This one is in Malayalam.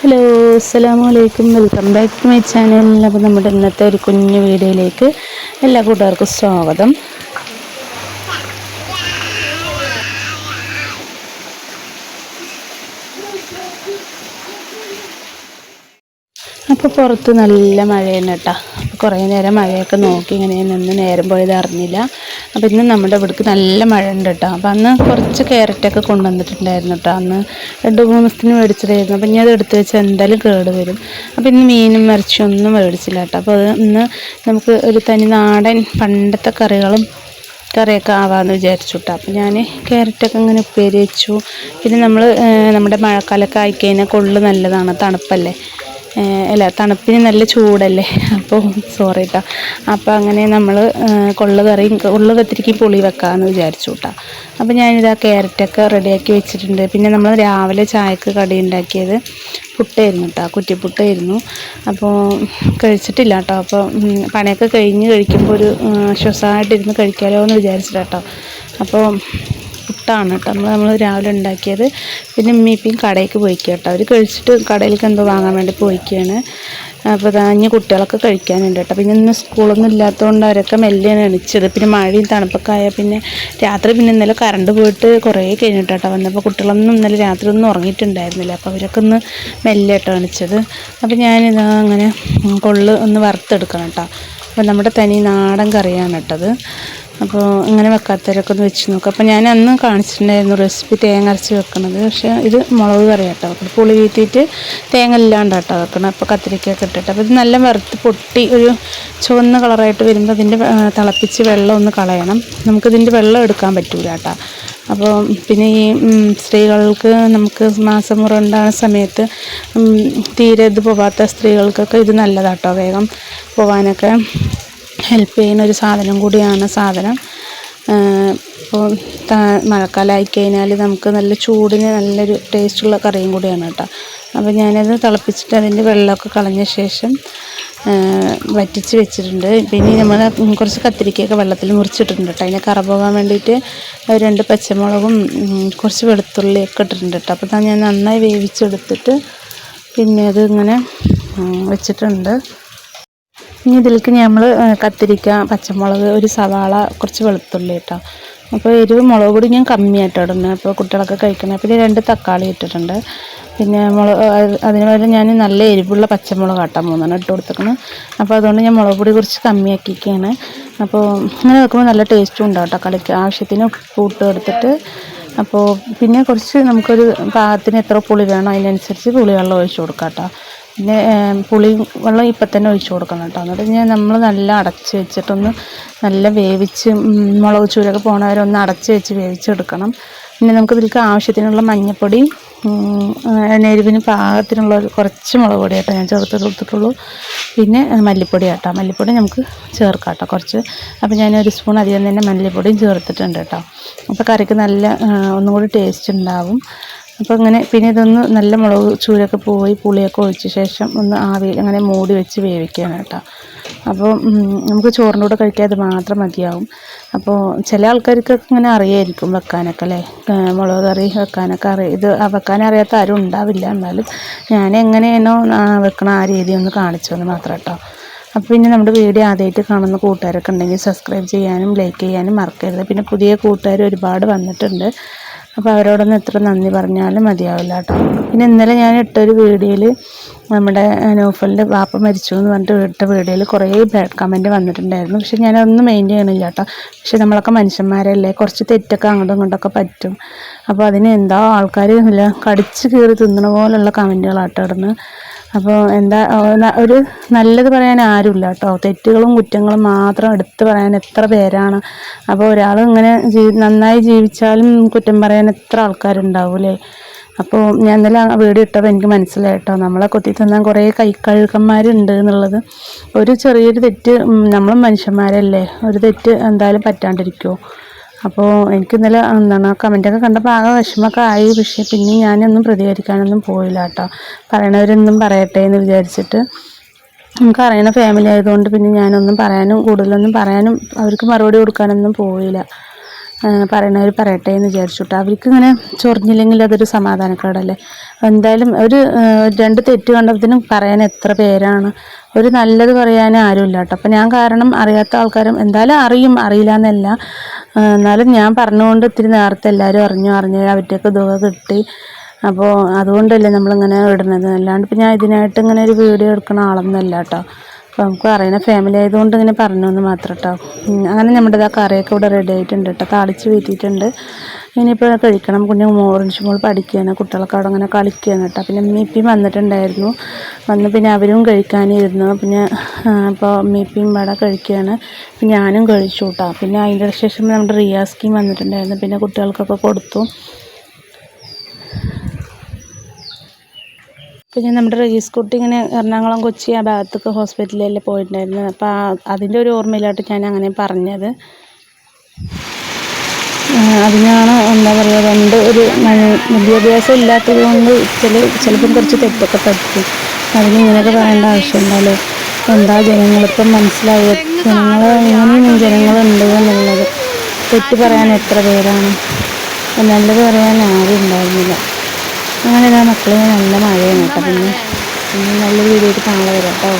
ഹലോ അസ്സലാമു അലൈക്കും welcome back to my channel അപ്പോൾ നമ്മുടെ ഇന്നത്തെ ഒരു കുഞ്ഞു വീഡിയോയിലേക്ക് എല്ലാ കൂട്ടുകാർക്കും സ്വാഗതം. അപ്പോൾ പുറത്ത് നല്ല മഴയാണ് കേട്ടോ. കുറേ നേരം മഴയൊക്കെ നോക്കി ഇങ്ങനെ നിന്ന് നേരം പോയത് അറിഞ്ഞില്ല. അപ്പോൾ ഇന്ന് നമ്മുടെ ഇവിടേക്ക് നല്ല മഴ ഉണ്ട് കേട്ടോ. അപ്പോൾ അന്ന് കുറച്ച് ക്യാരറ്റൊക്കെ കൊണ്ടുവന്നിട്ടുണ്ടായിരുന്നു കേട്ടോ. അന്ന് രണ്ട് മൂന്ന് ദിവസത്തിന് മേടിച്ചതായിരുന്നു. അപ്പോൾ ഇനി അത് എടുത്ത് വെച്ച് എന്തായാലും കേട് വരും. അപ്പോൾ ഇന്ന് മീനും ഇറച്ചിയും ഒന്നും മേടിച്ചില്ല കേട്ടോ. അപ്പോൾ അത് ഇന്ന് നമുക്ക് ഒരു തനി നാടൻ പണ്ടത്തെ കറികളും കറിയൊക്കെ ആവാമെന്ന് വിചാരിച്ചു കേട്ടോ. അപ്പോൾ ഞാൻ ക്യാരറ്റൊക്കെ ഇങ്ങനെ ഉപ്പേരി വെച്ചു. പിന്നെ നമ്മൾ നമ്മുടെ മഴക്കാലമൊക്കെ ആയിക്കഴിഞ്ഞാൽ കൊള്ളു നല്ലതാണ്. തണുപ്പല്ലേ. അല്ല തണുപ്പിന് നല്ല ചൂടല്ലേ? അപ്പോൾ സോറി കേട്ടോ അപ്പോൾ അങ്ങനെ നമ്മൾ കൊള്ളു കറിയും കൊള്ളു കത്തിരിക്കും പുളി വെക്കാമെന്ന് വിചാരിച്ചു കേട്ടോ അപ്പോൾ ഞാനിതാ ക്യാരറ്റൊക്കെ റെഡിയാക്കി വെച്ചിട്ടുണ്ട്. പിന്നെ നമ്മൾ രാവിലെ ചായക്ക് കടി ഉണ്ടാക്കിയത് പുട്ടായിരുന്നു കേട്ടോ കുറ്റിപ്പുട്ടായിരുന്നു. അപ്പോൾ കഴിച്ചിട്ടില്ല കേട്ടോ അപ്പോൾ പണിയൊക്കെ കഴിഞ്ഞ് കഴിക്കുമ്പോൾ ഒരു ശ്വസമായിട്ടിരുന്ന് കഴിക്കാമല്ലോ എന്ന് വിചാരിച്ചിട്ടാട്ടോ അപ്പോൾ പുട്ടാണ് കേട്ടോ. നമ്മൾ നമ്മൾ രാവിലെ ഉണ്ടാക്കിയത്. പിന്നെ ഉമ്മീപ്പിയും കടയിലേക്ക് പോയിക്കുക കേട്ടോ. അവർ കഴിച്ചിട്ട് കടയിലേക്ക് എന്തോ വാങ്ങാൻ വേണ്ടി പോയിക്കുകയാണ് അപ്പോൾ ധാന്യ കുട്ടികളൊക്കെ കഴിക്കാനുണ്ട് കേട്ടോ. പിന്നെ ഇന്ന് സ്കൂളൊന്നും ഇല്ലാത്തതുകൊണ്ട് അവരൊക്കെ മെല്ലെയാണ് എണിച്ചത്. പിന്നെ മഴയും തണുപ്പൊക്കെ ആയാൽ പിന്നെ രാത്രി പിന്നെ ഇന്നലെ കറണ്ട് പോയിട്ട് കുറേ കഴിഞ്ഞിട്ട് കേട്ടോ വന്നപ്പോൾ കുട്ടികളൊന്നും ഇന്നലെ രാത്രി ഒന്നും ഉറങ്ങിയിട്ടുണ്ടായിരുന്നില്ല. അപ്പോൾ അവരൊക്കെ ഒന്ന് മെല്ലെ കേട്ടോ എണിച്ചത്. അപ്പോൾ ഞാനിതാ അങ്ങനെ കൊള്ളു ഒന്ന് വറുത്തെടുക്കണം കേട്ടോ. അപ്പോൾ നമ്മുടെ തനി നാടൻ കറിയാണ് കേട്ടത്. അപ്പോൾ ഇങ്ങനെ വെക്കാത്തവരൊക്കെ ഒന്ന് വെച്ച് നോക്കാം. അപ്പോൾ ഞാൻ അന്ന് കാണിച്ചിട്ടുണ്ടായിരുന്നു റെസിപ്പി തേങ്ങ അരച്ച് വെക്കണത്. പക്ഷേ ഇത് മുളക് കറി കേട്ടോ അപ്പോൾ പുളി വീത്തിയിട്ട് തേങ്ങ ഇല്ലാണ്ട് കേട്ടോ വെക്കണം അപ്പോൾ കത്തിരിക്കൊക്കെ ഇട്ടിട്ട്. അപ്പോൾ ഇത് നല്ല വറുത്ത് പൊട്ടി ഒരു ചുവന്ന കളറായിട്ട് വരുമ്പോൾ അതിന്റെ തിളപ്പിച്ച് വെള്ളം ഒന്ന് കളയണം. നമുക്കിതിന്റെ വെള്ളം എടുക്കാൻ പറ്റൂല കേട്ടോ. അപ്പോൾ പിന്നെ ഈ സ്ത്രീകൾക്ക് നമുക്ക് മാസം മുറ ഉണ്ടാകുന്ന സമയത്ത് തീരെ ഇത് പോവാത്ത സ്ത്രീകൾക്കൊക്കെ ഇത് നല്ലതാട്ടോ വേഗം പോവാനൊക്കെ. ഹെൽപ്പ് ചെയ്യുന്ന ഒരു സാധനം കൂടിയാണ് സാധനം. ഇപ്പോൾ മഴക്കാലമായി കഴിഞ്ഞാൽ നമുക്ക് നല്ല ചൂടിന് നല്ലൊരു ടേസ്റ്റുള്ള കറിയും കൂടിയാണ് കേട്ടോ. അപ്പോൾ ഞാനത് തിളപ്പിച്ചിട്ട് അതിന്റെ വെള്ളമൊക്കെ കളഞ്ഞ ശേഷം വറ്റിച്ച് വെച്ചിട്ടുണ്ട്. പിന്നെ നമ്മൾ കുറച്ച് കത്തിരിക്കയൊക്കെ വെള്ളത്തിൽ മുറിച്ചിട്ടുണ്ട് കേട്ടോ. അതിനെ കറ പോകാൻ വേണ്ടിയിട്ട് രണ്ട് പച്ചമുളകും കുറച്ച് വെളുത്തുള്ളിയൊക്കെ ഇട്ടിട്ടുണ്ട് കേട്ടോ. അപ്പോൾ ഞാൻ നന്നായി വേവിച്ചെടുത്തിട്ട് പിന്നെ അത് ഇങ്ങനെ വെച്ചിട്ടുണ്ട്. ഇനി ഇതിലേക്ക് നമ്മൾ കത്തിരിക്ക പച്ചമുളക് ഒരു സവാള കുറച്ച് വെളുത്തുള്ളി കേട്ടോ അപ്പോൾ എരിവ് മുളക് പൊടി ഞാൻ കമ്മിയായിട്ട് ഇടുന്നത് അപ്പോൾ കുട്ടികളൊക്കെ കഴിക്കണം പിന്നെ രണ്ട് തക്കാളി ഇട്ടിട്ടുണ്ട്. പിന്നെ മുളക് അതിന് പകരം ഞാൻ നല്ല എരിവുള്ള പച്ചമുളക് ആട്ടാൻ മൂന്നെണ്ണം ഇട്ട് കൊടുത്തേക്കണം അപ്പോൾ അതുകൊണ്ട് ഞാൻ മുളക് പൊടി കുറച്ച് കമ്മിയാക്കിയിരിക്കുകയാണ്. അപ്പോൾ ഇങ്ങനെ വെക്കുമ്പോൾ നല്ല ടേസ്റ്റും ഉണ്ടാവും കേട്ടോ കളിക്ക്. ആവശ്യത്തിന് ഉപ്പ് എടുത്തിട്ട് അപ്പോൾ പിന്നെ കുറച്ച് നമുക്കൊരു പാകത്തിന് എത്ര പുളി വേണോ അതിനനുസരിച്ച് പുളിവെള്ളം ഒഴിച്ച് കൊടുക്കാം കേട്ടോ. പിന്നെ പുളി വെള്ളം ഇപ്പം തന്നെ ഒഴിച്ചു കൊടുക്കണം കേട്ടോ. എന്നിട്ട് ഞാൻ നമ്മൾ നല്ല അടച്ച് വെച്ചിട്ടൊന്ന് നല്ല വേവിച്ച് മുളക് ചൂരൊക്കെ പോണവരെ ഒന്ന് അടച്ച് വെച്ച് വേവിച്ചെടുക്കണം. പിന്നെ നമുക്ക് ഇതിലേക്ക് ആവശ്യത്തിനുള്ള മഞ്ഞൾപ്പൊടി എരിവിന് പാകത്തിനുള്ള കുറച്ച് മുളക് പൊടി കേട്ടോ ഞാൻ ചേർത്ത് കൊടുത്തിട്ടുള്ളൂ. പിന്നെ മല്ലിപ്പൊടി കേട്ടോ. മല്ലിപ്പൊടി നമുക്ക് ചേർക്കാം കേട്ടോ കുറച്ച്. അപ്പോൾ ഞാൻ സ്പൂൺ അധികം തന്നെ മല്ലിപ്പൊടിയും ചേർത്തിട്ടുണ്ട് കേട്ടോ. അപ്പോൾ കറിക്ക് നല്ല ഒന്നും കൂടി ടേസ്റ്റ് ഉണ്ടാവും. അപ്പോൾ അങ്ങനെ പിന്നെ ഇതൊന്ന് നല്ല മുളക് ചൂരൊക്കെ പോയി പുളിയൊക്കെ ഒഴിച്ച ശേഷം ഒന്ന് ആവിയിൽ അങ്ങനെ മൂടി വെച്ച് വേവിക്കുകയാണ് കേട്ടോ. അപ്പോൾ നമുക്ക് ചോറിന്റെ കൂടെ കഴിക്കാൻ അത് മാത്രം മതിയാവും. അപ്പോൾ ചില ആൾക്കാർക്കൊക്കെ ഇങ്ങനെ അറിയായിരിക്കും വെക്കാനൊക്കെ അല്ലേ? മുളക് കറി വെക്കാനൊക്കെ അറിയാം ഇത് വെക്കാനറിയാത്ത ആരും ഉണ്ടാവില്ല. എന്നാലും ഞാൻ എങ്ങനെയാണോ വെക്കണ ആ രീതി ഒന്ന് കാണിച്ചു എന്ന് മാത്രം കേട്ടോ. അപ്പോൾ പിന്നെ നമ്മുടെ വീഡിയോ ആദ്യമായിട്ട് കാണുന്ന കൂട്ടുകാരൊക്കെ ഉണ്ടെങ്കിൽ സബ്സ്ക്രൈബ് ചെയ്യാനും ലൈക്ക് ചെയ്യാനും മറക്കരുത്. പിന്നെ പുതിയ കൂട്ടുകാർ ഒരുപാട് വന്നിട്ടുണ്ട്. അപ്പോൾ അവരോടൊന്ന് എത്ര നന്ദി പറഞ്ഞാലും മതിയാവില്ല കേട്ടോ. പിന്നെ ഇന്നലെ ഞാൻ ഇട്ടൊരു വീഡിയോയിൽ നമ്മുടെ നോഫലിന്റെ വാപ്പ മരിച്ചു എന്ന് പറഞ്ഞിട്ട് ഇട്ട വീഡിയോയിൽ കുറേ കമന്റ് വന്നിട്ടുണ്ടായിരുന്നു. പക്ഷെ ഞാനതൊന്നും മെയിൻ ചെയ്യണില്ല കേട്ടോ. പക്ഷെ നമ്മളൊക്കെ മനുഷ്യന്മാരല്ലേ കുറച്ച് തെറ്റൊക്കെ അങ്ങോട്ടും ഇങ്ങോട്ടൊക്കെ പറ്റും. അപ്പോൾ അതിന് എന്താ ആൾക്കാർ ഇല്ല കടിച്ച് കീറി തിന്നണ പോലുള്ള കമന്റുകളാട്ടോ ഇടുന്നത്. അപ്പോൾ എന്താ ഒരു നല്ലത് പറയാൻ ആരുമില്ല കേട്ടോ. തെറ്റുകളും കുറ്റങ്ങളും മാത്രം എടുത്തു പറയാൻ എത്ര പേരാണ്. അപ്പോൾ ഒരാൾ ഇങ്ങനെ നന്നായി ജീവിച്ചാലും കുറ്റം പറയാൻ എത്ര ആൾക്കാരുണ്ടാവൂലേ അപ്പോൾ ഞാൻ ഇന്നലെ വീഡിയോ ഇട്ടപ്പോൾ എനിക്ക് മനസ്സിലായി കേട്ടോ. നമ്മളെ കൊത്തി തിന്നാൻ കുറേ കൈക്കഴുകന്മാരുണ്ട് എന്നുള്ളത്. ഒരു ചെറിയൊരു തെറ്റ് നമ്മൾ മനുഷ്യന്മാരല്ലേ? ഒരു തെറ്റ് എന്തായാലും പറ്റാണ്ടിരിക്കുമോ അപ്പോൾ എനിക്ക് ഇന്നലെ എന്താണ് കമന്റൊക്കെ കണ്ടപ്പോൾ ആകെ വിഷമമൊക്കെ ആയി. പക്ഷേ പിന്നെ ഞാനൊന്നും പ്രതികരിക്കാനൊന്നും പോയില്ല കേട്ടോ. പറയണവരൊന്നും പറയട്ടെ എന്ന് വിചാരിച്ചിട്ട് നമുക്ക് അറിയണ ഫാമിലി ആയതുകൊണ്ട് പിന്നെ ഞാനൊന്നും പറയാനും കൂടുതലൊന്നും പറയാനും അവർക്ക് മറുപടി കൊടുക്കാനൊന്നും പോയില്ല. പറയണവർ പറയട്ടെ എന്ന് വിചാരിച്ചു കേട്ടോ അവർക്ക് ഇങ്ങനെ ചൊറിഞ്ഞില്ലെങ്കിൽ അതൊരു സമാധാനക്കേടല്ലേ? എന്തായാലും ഒരു രണ്ട് തെറ്റ് കണ്ടതിനും പറയാൻ എത്ര പേരാണ്. ഒരു നല്ലത് പറയാൻ ആരുമില്ല കേട്ടോ അപ്പം ഞാൻ കാരണം അറിയാത്ത ആൾക്കാരും എന്തായാലും അറിയും അറിയില്ല എന്നല്ല. എന്നാലും ഞാൻ പറഞ്ഞുകൊണ്ട് ഇത്തിരി നേരത്തെ എല്ലാവരും അറിഞ്ഞു അറിഞ്ഞു അവരുടെയൊക്കെ തുക കിട്ടി. അപ്പോൾ അതുകൊണ്ടല്ലേ നമ്മളിങ്ങനെ ഇടുന്നത്. അല്ലാണ്ട് ഇപ്പം ഞാൻ ഇതിനായിട്ട് ഇങ്ങനെ ഒരു വീഡിയോ എടുക്കുന്ന ആളൊന്നുമല്ല കേട്ടോ. അപ്പോൾ നമുക്ക് അറിയുന്ന ഫാമിലി ആയതുകൊണ്ട് ഇങ്ങനെ പറഞ്ഞു എന്ന് മാത്രം കേട്ടോ അങ്ങനെ നമ്മുടെ ആ കറിയൊക്കെ ഇവിടെ റെഡി ആയിട്ടുണ്ട് കേട്ടോ താളിച്ച് വീട്ടിയിട്ടുണ്ട് ഇനിയിപ്പോൾ കഴിക്കണം. കുഞ്ഞ് മോറിഞ്ച് മോൾ പഠിക്കുകയാണ്. കുട്ടികളൊക്കെ അവിടെ അങ്ങനെ കളിക്കുകയാണ് കേട്ടോ പിന്നെ മീപ്പിയും വന്നിട്ടുണ്ടായിരുന്നു. വന്ന് പിന്നെ അവരും കഴിക്കാനിരുന്നു പിന്നെ അപ്പോൾ മീപ്പിയും ഇവിടെ കഴിക്കുകയാണ്. പിന്നെ ഞാനും കഴിച്ചു കേട്ടോ പിന്നെ അതിന്റെ ശേഷം നമ്മുടെ റിയാസ്കിയും വന്നിട്ടുണ്ടായിരുന്നു. പിന്നെ കുട്ടികൾക്കൊക്കെ കൊടുത്തു. പിന്നെ നമ്മുടെ റീസ് കുട്ടി ഇങ്ങനെ എറണാകുളം കൊച്ചി ആ ഭാഗത്തൊക്കെ ഹോസ്പിറ്റലിൽ പോയിട്ടുണ്ടായിരുന്നു അപ്പോൾ അതിന്റെ ഒരു ഓർമ്മയിലായിട്ട് ഞാൻ അങ്ങനെ പറഞ്ഞത്. അതിനാണ് എന്താ പറയുക രണ്ട് ഒരു വിദ്യാഭ്യാസം ഇല്ലാത്തത് കൊണ്ട് ചില ചിലപ്പം കുറച്ച് തെറ്റൊക്കെ പറ്റും. അതിന് ഇങ്ങനെയൊക്കെ പറയേണ്ട ആവശ്യമുണ്ടല്ലോ. എന്താ ജനങ്ങളിപ്പം മനസ്സിലാവുക ജനങ്ങൾ എങ്ങനെയും ജനങ്ങളുണ്ട് എന്നുള്ളത്. തെറ്റ് പറയാൻ എത്ര പേരാണ്? നല്ലത് പറയാൻ ആരും ഉണ്ടായിരുന്നില്ല. അങ്ങനെ ഇതാ മക്കളെ നല്ല മഴയാണ്. കേട്ടോ പിന്നെ നല്ലൊരു വീഡിയോ കാണാൻ വരാം കേട്ടോ